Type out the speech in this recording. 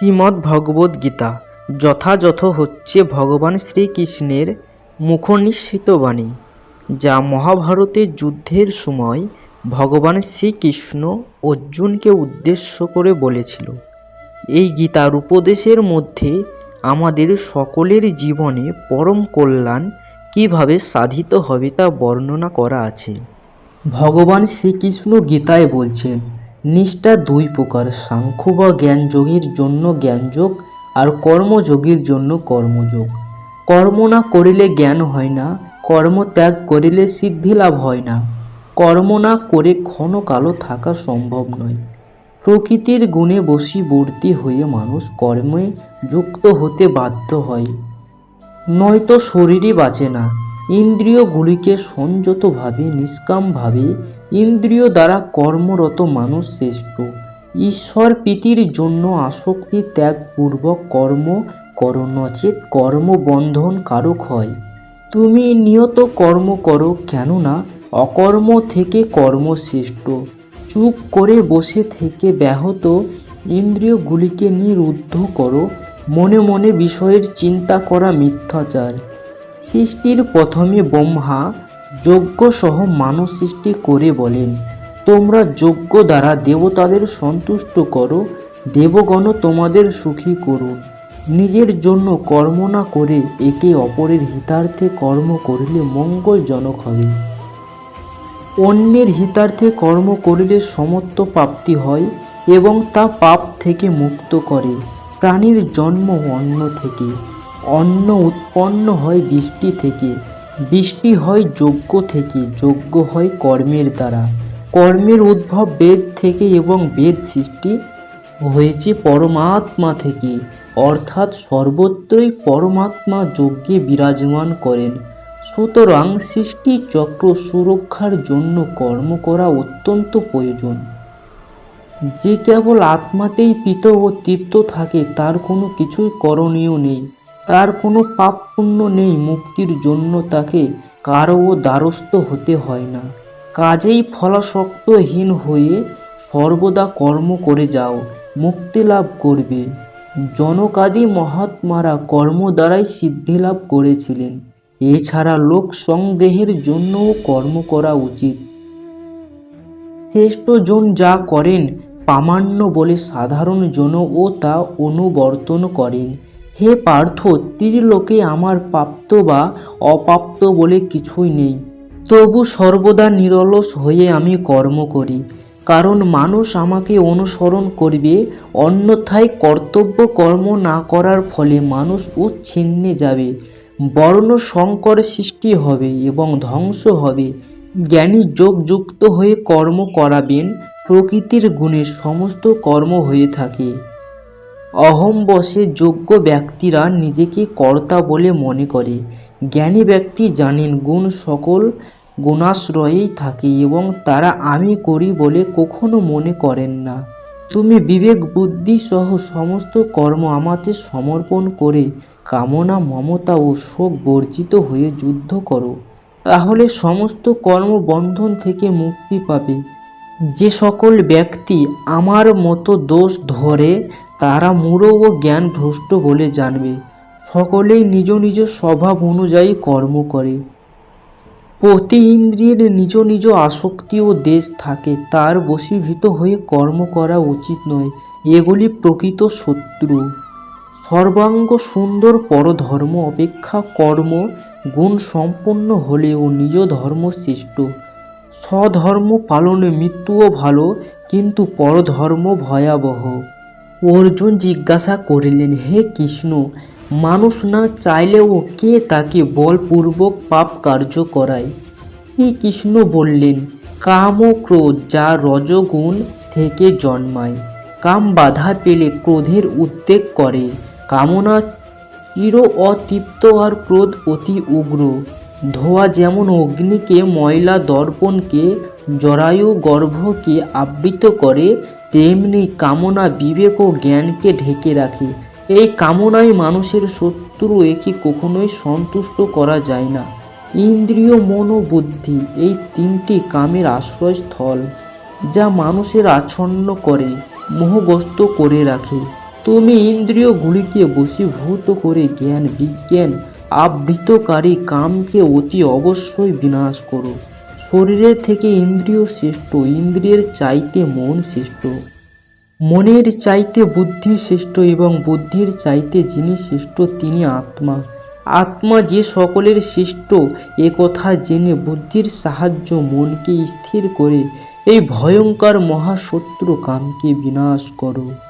শ্রীমদ্ ভগবদ্ গীতা যথাযথ হচ্ছে ভগবান শ্রীকৃষ্ণের মুখনিঃসৃত বাণী, যা মহাভারতের যুদ্ধের সময় ভগবান শ্রীকৃষ্ণ অর্জুনকে উদ্দেশ্য করে বলেছিল। এই গীতার উপদেশের মধ্যে আমাদের সকলের জীবনে পরম কল্যাণ কীভাবে সাধিত হবে তা বর্ণনা করা আছে। ভগবান শ্রীকৃষ্ণ গীতায় বলছেন নিষ্ঠা দুই প্রকার, সাংখ্য বা জ্ঞানযোগীর জন্য জ্ঞানযোগ আর কর্মযোগীর জন্য কর্মযোগ। কর্ম না করিলে জ্ঞান হয় না, কর্ম ত্যাগ করিলে সিদ্ধি লাভ হয় না। কর্ম না করে ক্ষণকালও থাকা সম্ভব নয়। প্রকৃতির গুণে বশীবর্তী হয়ে মানুষ কর্মে যুক্ত হতে বাধ্য হয়। নয়তো শরীরই বাঁচে না, ইন্দ্রিয়গুলিকে সংযতভাবে, নিষ্কামভাবে ইন্দ্রিয় দ্বারা কর্মরত মানুষ শ্রেষ্ঠ। ঈশ্বর প্রীতির জন্য আসক্তি ত্যাগপূর্বক কর্ম করো, নচেত কর্মবন্ধন কারক হয়। তুমি নিয়ত কর্ম করো, কেননা অকর্ম থেকে কর্ম শ্রেষ্ঠ। চুপ করে বসে থেকে ব্যাহত ইন্দ্রিয়গুলিকে নিরুদ্ধ করো, মনে মনে বিষয়ের চিন্তা করা মিথ্যাচার। সৃষ্টির প্রথমে ব্রহ্মা যজ্ঞ সহ মানব সৃষ্টি করে বলেন, তোমরা যজ্ঞ দ্বারা দেবতাদের সন্তুষ্ট করো, দেবগণ তোমাদের সুখী করুন। নিজের জন্য কর্ম না করে একে অপরের হিতার্থে কর্ম করলে মঙ্গলজনক হবে। অন্যের হিতার্থে কর্ম করিলে সমত্ব প্রাপ্তি হয় এবং তা পাপ থেকে মুক্ত করে। প্রাণীর জন্ম অন্ন থেকে, অন্ন উৎপন্ন হয় বৃষ্টি থেকে। বৃষ্টি হয় যজ্ঞ থেকে, যজ্ঞ হয় কর্মের দ্বারা। কর্মের উদ্ভব বেদ থেকে এবং বেদ সৃষ্টি হয়েছে পরমাত্মা থেকে। অর্থাৎ সর্বত্রই পরমাত্মা যজ্ঞে বিরাজমান করেন। সুতরাং সৃষ্টি চক্র সুরক্ষার জন্য কর্ম করা অত্যন্ত প্রয়োজন। যে কেবল আত্মাতেই পিত ও তৃপ্ত থাকে, তার কোনো কিছুই করণীয় নেই। তার কোনো পাপ পুণ্য নেই, মুক্তির জন্য তাকে কারও দ্বারস্থ হতে হয় না। কাজেই ফলাশক্তহীন হয়ে সর্বদা কর্ম করে যাও, মুক্তি লাভ করবে। জনকাদি মহাত্মারা কর্ম দ্বারাই সিদ্ধি লাভ করেছিলেন। এছাড়া লোক সংগ্রহের জন্যও কর্ম করা উচিত। শ্রেষ্ঠজন যা করেন, প্রামাণ্য বলে সাধারণ জনও তা অনুবর্তন করেন। হে পার্থ, ত্রিলোকে আমার প্রাপ্ত বা অপ্রাপ্ত বলে কিছুই নেই। তবু সর্বদা নিরলস হয়ে আমি কর্ম করি, কারণ মানুষ আমাকে অনুসরণ করবে, অন্যথায় কর্তব্য কর্ম না করার ফলে মানুষ উচ্ছিন্নে যাবে, বর্ণ সংকর সৃষ্টি হবে এবং ধ্বংস হবে। জ্ঞানী যোগযুক্ত হয়ে কর্ম করাবেন, প্রকৃতির গুণে সমস্ত কর্ম হয়ে থাকে। অহম বশে যোগ্য ব্যক্তিরা নিজেকে কর্তা বলে মনে করে। জ্ঞানী ব্যক্তি জানেন গুণ সকল গুণাশ্রয়েই থাকে এবং তারা আমি করি বলে কখনো মনে করেন না। তুমি বিবেক, বুদ্ধি সহ সমস্ত কর্ম আমাতে সমর্পণ করে কামনা, মমতা ও শোক বর্জিত হয়ে যুদ্ধ করো। তাহলে সমস্ত কর্মবন্ধন থেকে মুক্তি পাবে। যে সকল ব্যক্তি আমার মতো দোষ ধরে তারা মূঢ় ও জ্ঞান ভ্রষ্ট বলে জানবে। সকলেই নিজ নিজ স্বভাব অনুযায়ী কর্ম করে। প্রতি ইন্দ্রিয়ের নিজ নিজ আসক্তি ও দেশ থাকে, তার বশীভূত হয়ে কর্ম করা উচিত নয়। এগুলি প্রকৃত শত্রু। সর্বাঙ্গ সুন্দর পরধর্ম অপেক্ষা কর্ম গুণ সম্পন্ন হলেও নিজ ধর্ম শ্রেষ্ঠ। স্বধর্ম পালনে মৃত্যুও ভালো, কিন্তু পরধর্ম ভয়াবহ। অর্জুন জিজ্ঞাসা করিলেন, হে কৃষ্ণ, মানুষ না চাইলেও কে তাকে বলপূর্বক পাপ কার্য করায়? শ্রীকৃষ্ণ বললেন কাম ও ক্রোধ যা রজগুণ থেকে জন্মায়, কাম বাধা পেলে ক্রোধের উদ্বেগ করে, কামনা চির অতৃপ্ত আর ক্রোধ অতি উগ্র। ধোয়া যেমন অগ্নিকে, ময়লা দর্পণকে, জরায়ু গর্ভকে আবৃত করে, তেমনি কামনা, বিবেক ও জ্ঞানকে ঢেকে রাখে। এই কামনায় মানুষের শত্রু একে কখনোই সন্তুষ্ট করা যায় না। ইন্দ্রিয়, মন ও বুদ্ধি এই তিনটি কামের আশ্রয়স্থল, যা মানুষের আচ্ছন্ন করে, মোহগ্রস্ত করে রাখে। তুমি ইন্দ্রিয়গুলিকে বশীভূত করে জ্ঞান, বিজ্ঞান আবৃতকারী কামকে অতি অবশ্যই বিনাশ করো। শরীরের থেকে ইন্দ্রিয় শ্রেষ্ঠ, ইন্দ্রিয়ের চাইতে মন শ্রেষ্ঠ। মনের চাইতে বুদ্ধি শ্রেষ্ঠ এবং বুদ্ধির চাইতে যিনি শ্রেষ্ঠ, তিনি আত্মা। আত্মা যে সকলের শ্রেষ্ঠ, এ কথা জেনে বুদ্ধির সাহায্য মনকে স্থির করে এই ভয়ঙ্কর মহাশত্রু কামকে বিনাশ করো।